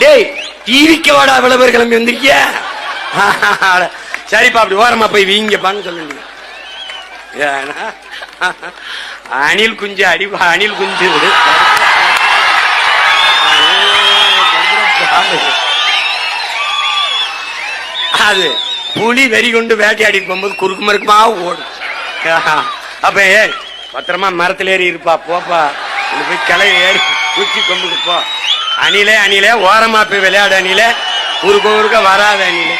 டேய் டிவிக்கு வாடா விளம்பரம் கிளம்பி வந்திருக்கிய? சரிப்பா அப்படி ஓரமா போய் வீங்கப்பான்னு சொல்லுங்க. ஏன்னா, அணில் குஞ்சு அடி அணில் குஞ்சு. அது புலி வெறி கொண்டு வேட்டையாடி போகும்போது குறுக்கு மறுக்குமா ஓடும். அப்ப ஏ பத்திரமா மரத்துல ஏறி இருப்பா போப்பா. போய் கிளை ஏறி குச்சி கொம்புக்கு போ. அணிலே அணிலே ஓரமா போய் விளையாடு அணிலே. குறுக்க குறுக்க வராத அணிலே.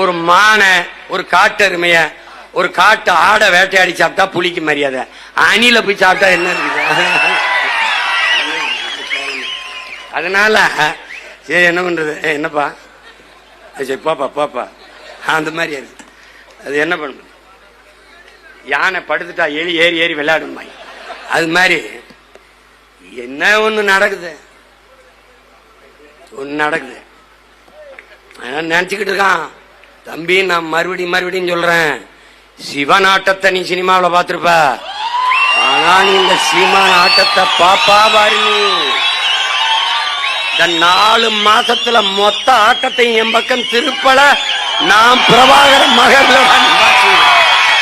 ஒரு மானை ஒரு காட்டெருமைய ஒரு காட்டு ஆடை வேட்டையாடி சாப்பிட்டா புளிக்கு மரியாதை. அணில போய் சாப்பிட்டா என்ன இருக்குது? அதனால சரி என்ன பண்றது? என்னப்பா? சரி போப்பா போப்பா. அந்த மாதிரி இருக்கு அது என்ன பண்ண யானை படுத்துட்டா எலி ஏறி ஏறி விளையாடுமா அது மாதிரி என்ன ஒண்ணு நடக்குது? ஒண்ணு நடக்குது. அவன் நினைச்சுக்கிட்டு இருக்கான். தம்பி நான் மறுபடியும் மறுபடியும் சொல்றேன். சிவன் ஆட்டத்தை நீ சினிமாவில் பார்த்திருப்ப. ஆனா நீ இந்த சீமான் ஆட்டத்தை பாப்பா பாரு நீ. இந்த நாலு மாசத்துல மொத்த ஆட்டத்தை என் பக்கம் திருப்பல. நான் பிரபாகர மகன்